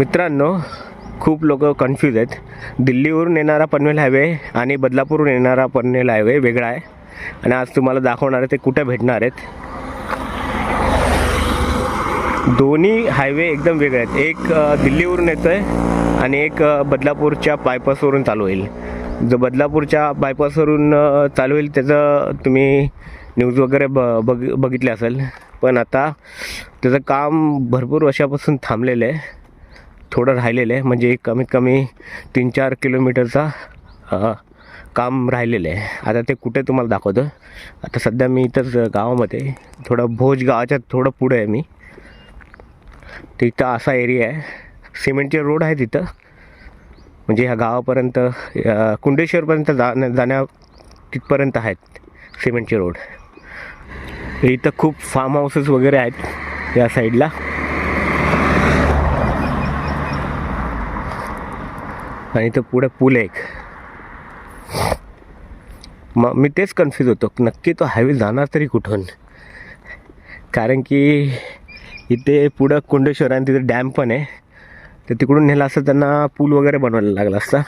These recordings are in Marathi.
मित्रांनो खूप लोक कन्फ्यूज आहेत. दिल्लीवरून येणारा पनवेल हायवे आणि बदलापूरवरून येणारा पनवेल हायवे वेगळा आहे. आणि आज तुम्हाला दाखवणार आहे ते कुठे भेटणार आहेत. दोन्ही हायवे एकदम वेगळे आहेत. एक दिल्लीवरून येतो आहे आणि एक बदलापूरच्या बायपासवरून चालू होईल. जो बदलापूरच्या बायपासवरून चालू होईल त्याचं तुम्ही न्यूज वगैरे ब बघ बघितले असेल. पण आता त्याचं काम भरपूर वर्षापासून थांबलेलं आहे. थोडं राहिलेलं आहे. म्हणजे कमीत कमी तीन चार किलोमीटरचा काम राहिलेलं आहे. आता ते कुठे तुम्हाला दाखवतं. आता सध्या मी इथंच गावामध्ये थोडं भोज गावाच्या थोडं पुढं आहे मी. तिथं असा एरिया आहे. सिमेंटचे रोड आहे तिथं. म्हणजे ह्या गावापर्यंत कुंडेश्वरपर्यंत जाण्या जाण्या तिथपर्यंत आहेत सिमेंटचे रोड. इथं खूप फार्म हाऊसेस वगैरे आहेत या साईडला आणि इथं पुढे पूल आहे एक. मग मी तेच कन्फ्यूज होतो. नक्की तो हायवे जाणार तरी कुठून? कारण की इथे पुढं कुंडेश्वर आणि तिथे डॅम पण आहे. तर तिकडून नेलं असतं त्यांना पूल वगैरे बनवायला लागला असता.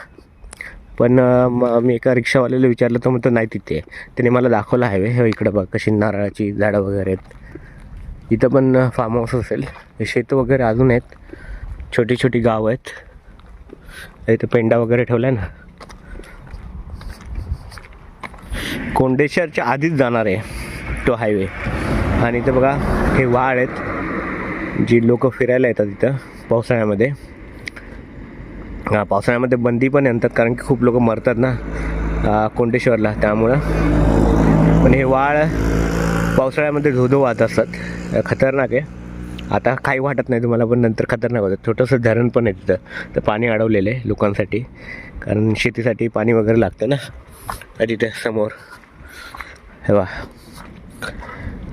पण मग मी एका रिक्षावाल्याला विचारलं तर मग नाही तिथे. त्याने मला दाखवलं हायवे हे इकडं बघ कशी नारळाची झाडं वगैरे आहेत. इथं पण फार्म हाऊस असेल. शेतं वगैरे अजून आहेत. छोटी छोटी गावं आहेत. इथं पेंडा वगैरे ठेवला आहे ना. कोंडेश्वरच्या आधीच जाणार आहे तो हायवे आणि इथं बघा हे वाळ आहेत. जी लोक फिरायला येतात इथं पावसाळ्यामध्ये. पावसाळ्यामध्ये बंदी पण आणतात कारण की खूप लोक मरतात ना कोंडेश्वरला. त्यामुळं. पण हे वाळ पावसाळ्यामध्ये धोधो वाहत असतात. खतरनाक आहे. आता काही वाटत नाही तुम्हाला पण नंतर खतरनाक होतं. छोटंसं धरण पण आहे तिथं. तर पाणी अडवलेलं आहे लोकांसाठी. कारण शेतीसाठी पाणी वगैरे लागतं ना. तिथे समोर. हे वा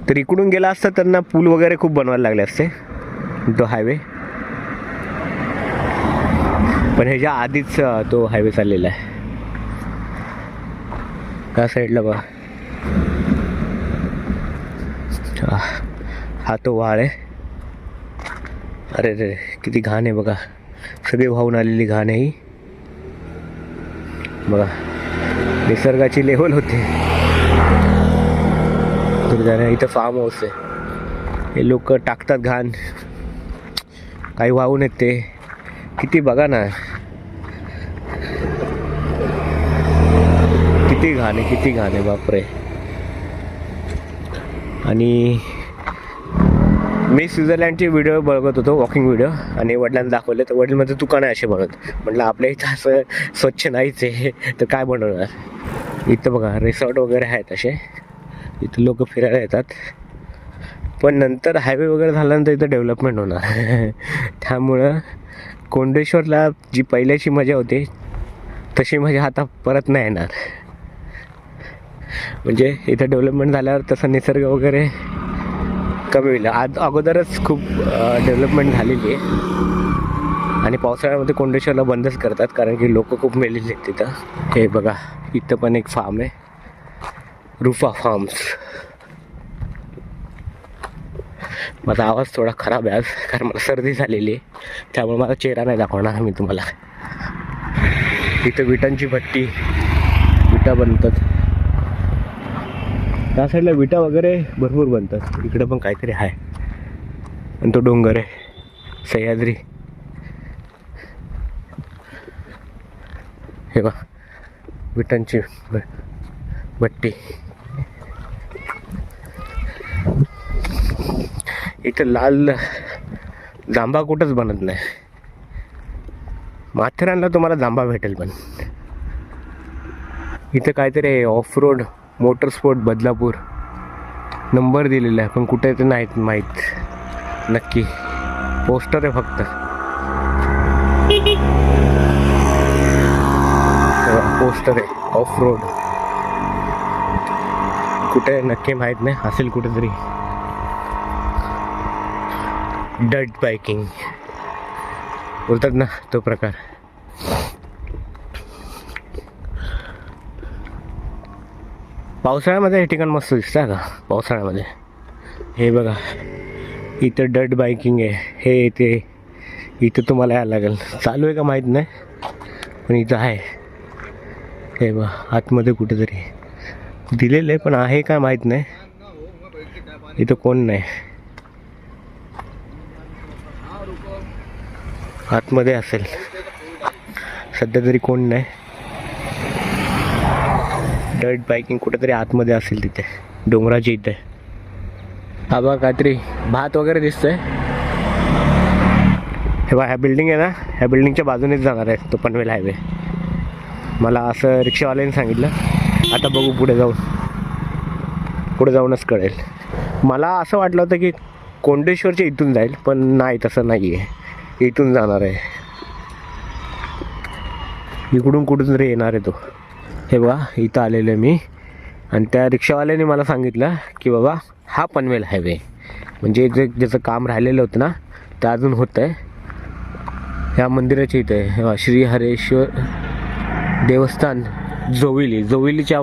तर इकडून गेला असता त्यांना पूल वगैरे खूप बनवायला लागले असते. तो हायवे पण ह्याच्या आधीच तो हायवे चाललेला आहे. त्या साईडला बा हा हा तो वाळ आहे. अरे रे किती घाण आहे बघा. सगळी वाहून आलेली घाण आहे ही. बघा निसर्गाची लेवल होते. इथं फार्म हाऊस आहे. हे लोक टाकतात घाण. काही वाहून येते किती बघा ना. किती घाण आहे किती घाण आहे बापरे. आणि मी स्वित्झर्लँडचे व्हिडिओ बघत होतो वॉकिंग व्हिडिओ आणि वडिलांना दाखवले तर वडील म्हणजे तू का नाही असे बनवत म्हटलं आपल्या इथं असं स्वच्छ नाहीच आहे तर काय बनवणार? इथं बघा रिसॉर्ट वगैरे आहेत असे. इथं लोक फिरायला येतात. पण नंतर हायवे वगैरे झाल्यानंतर इथं डेव्हलपमेंट होणार. त्यामुळं कोंडेश्वरला जी पहिल्याची मजा होती तशी मजा आता परत नाही येणार. म्हणजे इथं डेव्हलपमेंट झाल्यावर तसं निसर्ग वगैरे कमी होईल. आज अगोदरच खूप डेव्हलपमेंट झालेली आहे. आणि पावसाळ्यामध्ये कोंडेश्वरला बंदच करतात कारण की लोक खूप मेलेली आहेत तिथं. हे बघा इथं पण एक फार्म आहे. रुफा फार्म्स माझा आवाज थोडा खराब आहे आज कारण मला सर्दी झालेली आहे. त्यामुळे माझा चेहरा नाही दाखवणार मी तुम्हाला. इथं विटांची भट्टी विटा बनतात त्या साईडला विटा वगैरे भरपूर बनतात. इकडं पण काहीतरी आहे. आणि तो डोंगर आहे. सह्याद्री. हे बा विटांची भट्टी इथं लाल जांभा कुठंच बनत नाही. माथेरानला तुम्हाला जांभा भेटेल पण. इथं काहीतरी off road motorsport Badlapur. Number दिलेला आहे पण कुठे ते नाहीत माहीत. नक्की. पोस्टर आहे फक्त. पोस्टर आहे ऑफ रोड कुठे आहे नक्की माहीत नाही असेल कुठेतरी. डट बायकिंग बोलतात ना तो प्रकार. पावसाळ्यामध्ये हे ठिकाण मस्त दिसतं का पावसाळ्यामध्ये. हे बघा इथं डट बाईकिंग आहे. हे ते इथं तुम्हाला यायला लागेल. चालू आहे का माहीत नाही पण इथं आहे. हे बघा आतमध्ये कुठेतरी. दिलेलं आहे पण आहे का माहीत नाही. इथं कोण नाही. आतमध्ये असेल. सध्या तरी कोण नाही. डर्ट बाईकिंग कुठेतरी आतमध्ये असेल तिथे. डोंगराच्या इथे. हा बघा काहीतरी भात वगैरे दिसतंय. हे बघा ह्या बिल्डिंग आहे ना ह्या बिल्डिंगच्या बाजूनेच जाणार आहे तो पनवेल हायवे मला असं रिक्षावाल्याने सांगितलं. आता बघू पुढे जाऊन. पुढे जाऊनच कळेल. मला असं वाटलं होतं की कोंडेश्वरच्या इथून जाईल पण नाही तसं नाही आहे इथून जाणार आहे. इकडून कुठून तरी येणार आहे तो. हे बघा इथं आलेलो आहे मी. आणि त्या रिक्षावाल्याने मला सांगितलं की बाबा हा पनवेल हायवे म्हणजे जे ज्याचं काम राहिलेलं होतं ना ते अजून होतं आहे. ह्या मंदिराच्या इथं आहे. श्री हरेश्वर देवस्थान जोविली. जोविलीच्या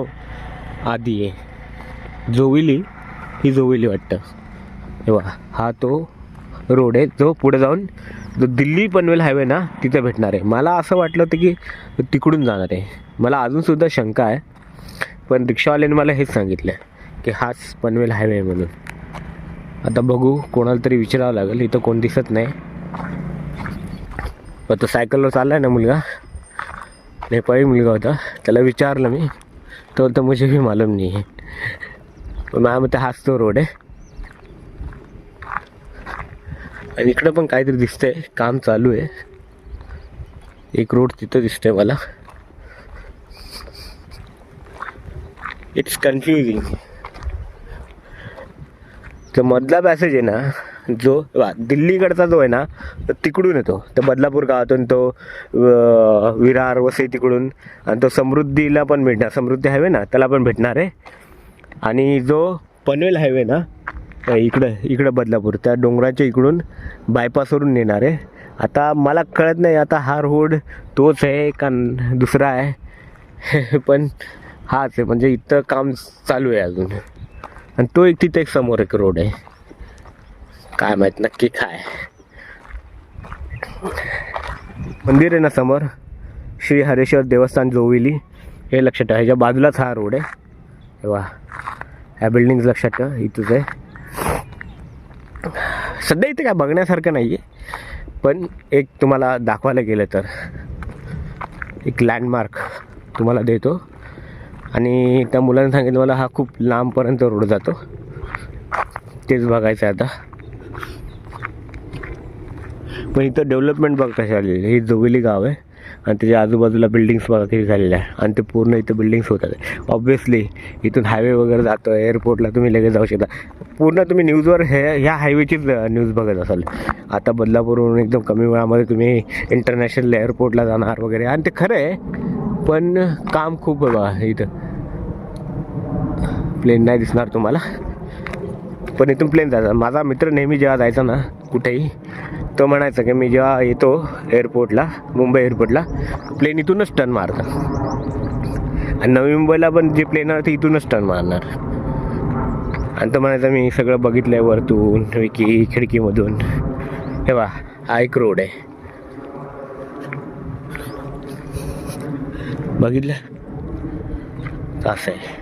आधी आहे. जोविली ही जोविली वाटतं. हे बघा हा तो रोड आहे. जो पुढे जाऊन जो दिल्ली पनवेल हायवे ना तिथे भेटणार आहे. मला असं वाटलं होतं की तिकडून जाणार आहे. मला अजूनसुद्धा शंका आहे. पण रिक्षावाल्याने मला हेच सांगितलं आहे की हाच पनवेल हायवे आहे म्हणून. आता बघू कोणाला तरी विचारावं लागेल इथं कोण दिसत नाही. पण तो सायकलवर चालला आहे ना मुलगा. नेपाळी मुलगा होता. त्याला विचारलं मी तो तर मुझे भी मालूम नाही आहे पण माझ्या मते हाच तो रोड आहे. आणि इकडं पण काहीतरी दिसतंय काम चालू आहे. एक रोड तिथं दिसतंय मला. इट्स कन्फ्युजिंग तो मधला पॅसेज आहे ना जो दिल्लीकडचा जो आहे ना तो तिकडून येतो. तर बदलापूर गावातून तो विरार वसई तिकडून आणि तो समृद्धीला पण भेटणार. समृद्धी हायवे ना त्याला पण भेटणार आहे. आणि जो पनवेल हायवे ना इकडं इकडं बदलापूर त्या डोंगराच्या इकडून बायपासवरून नेणार आहे. आता मला कळत नाही आता हा रोड तोच आहे का दुसरा आहे. पण हाच आहे म्हणजे इथं काम चालू आहे अजून. आणि तो एक तिथे एक समोर एक रोड आहे. काय माहीत नक्की काय. मंदिर आहे ना समोर? श्री हरेश्वर देवस्थान जोविली. हे लक्षात ठेवा ह्याच्या बाजूलाच हा रोड आहे. तेव्हा ह्या बिल्डिंग लक्षात ठेवा इथंच आहे. सध्या इथे काय बघण्यासारखं नाही आहे पण एक तुम्हाला दाखवायला गेलं तर. एक लँडमार्क तुम्हाला देतो. आणि त्या मुलाने सांगितलं मला हा खूप लांबपर्यंत रोड जातो. तेच बघायचं आहे आता. पण इथं डेव्हलपमेंट बघ कशी आलेली ही जोगिली गाव आहे आणि त्याच्या आजूबाजूला बिल्डिंग्स बघा किती झालेल्या आहे. आणि ते पूर्ण इथं बिल्डिंग्स होतात. ऑब्व्हियसली इथून हायवे वगैरे जातो एअरपोर्टला तुम्ही लगेच जाऊ शकता. पूर्ण तुम्ही न्यूजवर हे ह्या हायवेचीच न्यूज बघत असाल. आता बदलापूरवरून एकदम कमी वेळामध्ये तुम्ही इंटरनॅशनल एअरपोर्टला जाणार वगैरे. आणि ते खरं आहे पण काम खूप आहे बघा इथं. प्लेन नाही दिसणार तुम्हाला. पण इथून प्लेन जायचा. माझा मित्र नेहमी जेव्हा जायचा ना कुठेही तो म्हणायचा की मी जेव्हा येतो एअरपोर्टला मुंबई एअरपोर्टला प्लेन इथूनच टर्न मारतात आणि नवी मुंबईला पण जे प्लेन आहे ते इथूनच टर्न मारणार. आणि तो म्हणायचा मी सगळं बघितलं आहे वरतून विकी खिडकीमधून. हे वा हा एक रोड आहे. बघितलं असं आहे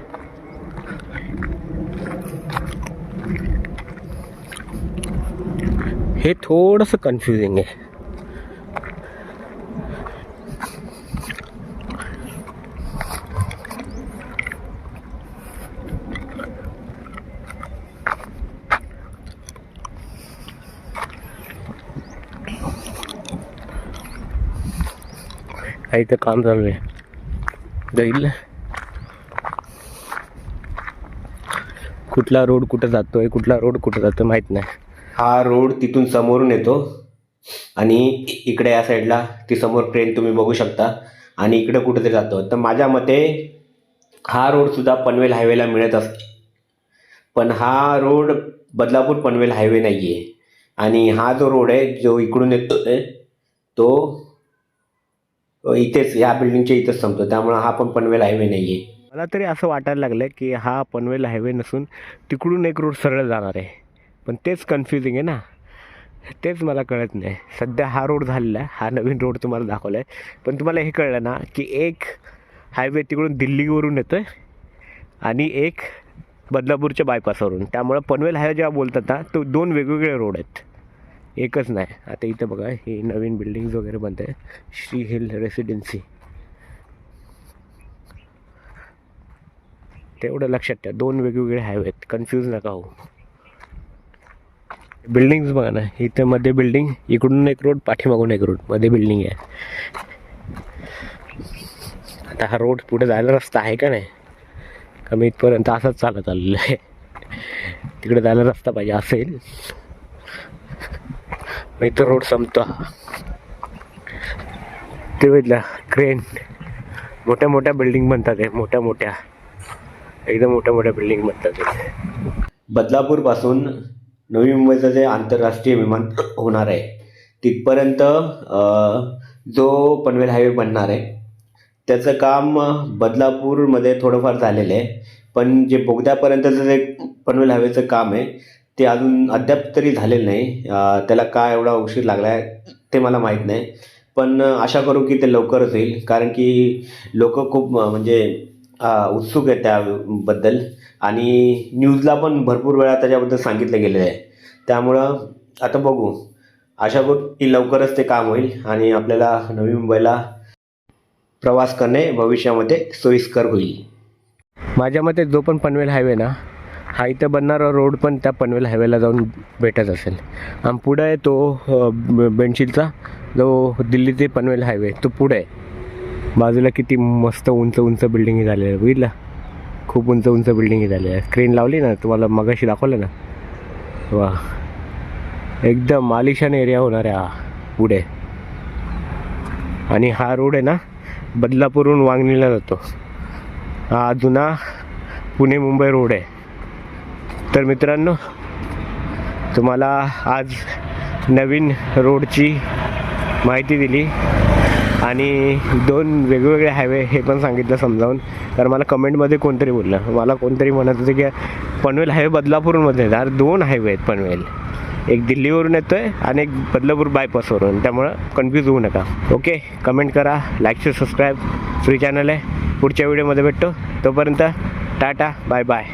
हे थोडंसं हा। इथं काम चालू आहे जाईल कुठला रोड कुठं जातोय कुठला रोड कुठं जातोय माहीत नाही. हा रोड तिथून समोरून येतो आणि इकडे या साईडला ती समोर ट्रेन तुम्ही बघू शकता आणि इकडे कुठेतरी जातो. तर माझ्या मते हा रोडसुद्धा पनवेल हायवेला मिळत असतो पण हा रोड बदलापूर पनवेल हायवे नाही आहे आणि हा जो रोड आहे जो इकडून येतो तो इथेच या बिल्डिंगच्या इथेच संपतो त्यामुळे हा पण पनवेल हायवे नाही आहे मला तरी असं वाटायला लागलं की हा पनवेल हायवे नसून तिकडून एक रोड सरळ जाणार आहे. पण तेच कन्फ्युजिंग आहे ना. तेच मला कळत नाही. सध्या हा रोड झालेला आहे. हा नवीन रोड तुम्हाला दाखवला आहे पण तुम्हाला हे कळलं ना की एक हायवे तिकडून दिल्लीवरून येतो आहे आणि एक बदलापूरच्या बायपासवरून त्यामुळं पनवेल हायवे जेव्हा बोलतात ना तो दोन वेगवेगळे रोड आहेत. एकच नाही. आता इथं बघा ही नवीन बिल्डिंग्स वगैरे बनते श्री हिल रेसिडेन्सी तेवढं लक्षात ठेवा. दोन वेगवेगळे हायवे आहेत. कन्फ्यूज नका हो बिल्डिंग्स बघा ना. इथं मध्ये बिल्डिंग इकडून एक रोड पाठीमागून एक रोडमध्ये बिल्डिंग आहे. आता हा रोड पुढे जायला रस्ता आहे का नाही? कमी इथपर्यंत असंच चालत आलेलं आहे. तिकडे जायला रस्ता पाहिजे. असेल मित्र रोड संपतो. ते बघितलं क्रेन मोठ्या मोठ्या बिल्डिंग बनतात आहे मोठ्या मोठ्या. एकदम मोठ्या मोठ्या बिल्डिंग बनतात बदलापूरपासून नवी मुंबईचं जे आंतरराष्ट्रीय विमान होणार आहे तिथपर्यंत जो पनवेल हायवे बनणार आहे त्याचं काम बदलापूरमध्ये थोडंफार झालेलं आहे. पण जे बोगद्यापर्यंतचं जे पनवेल हायवेचं काम आहे ते अजून अद्याप तरी झालेलं नाही. त्याला का एवढा उशीर लागला आहे ते मला माहीत नाही. पण आशा करू की ते लवकरच होईल. कारण की लोक खूप म्हणजे उत्सुक आहेत त्याबद्दल. आणि न्यूजला पण भरपूर वेळा त्याच्याबद्दल सांगितलं गेलेलं आहे. त्यामुळं आता बघू. आशा करू की लवकरच ते काम होईल आणि आपल्याला नवी मुंबईला प्रवास करणे भविष्यामध्ये सोयीस्कर होईल. माझ्या मते जो पण पनवेल हायवे ना हा इथं बनणारा रोड पण त्या पनवेल हायवेला जाऊन भेटत असेल. आणि पुढं आहे तो अ, जो दिल्ली ते पनवेल हायवे तो पुढे आहे. बाजूला किती मस्त उंच उंच बिल्डिंगी झालेल्या आहे बघितलं? खूप उंच उंच बिल्डिंगी झालेल्या आहे स्क्रीन लावली ना तुम्हाला मगाशी दाखवलं ना? वा एकदम आलिशान एरिया होणार आहे हा पुढे. आणि हा रोड आहे ना बदलापूरहून वांगणीला जातो. हा जुना पुणे मुंबई रोड आहे. तर मित्रांनो तुम्हाला आज नवीन रोडची माहिती दिली आणि दोन वेगवेगळे हायवे हे पण सांगितलं समजावून. तर मला कमेंटमध्ये कोणतरी बोललं. मला कोणतरी म्हणत होतं की पनवेल हायवे बदलापूरमध्ये. येणार दोन हायवे आहेत पनवेल. एक दिल्लीवरून येतो आहे आणि एक बदलापूर बायपासवरून त्यामुळं कन्फ्यूज होऊ नका. ओके कमेंट करा like share subscribe free channel आहे. पुढच्या व्हिडिओमध्ये भेटतो. तोपर्यंत टाटा बाय बाय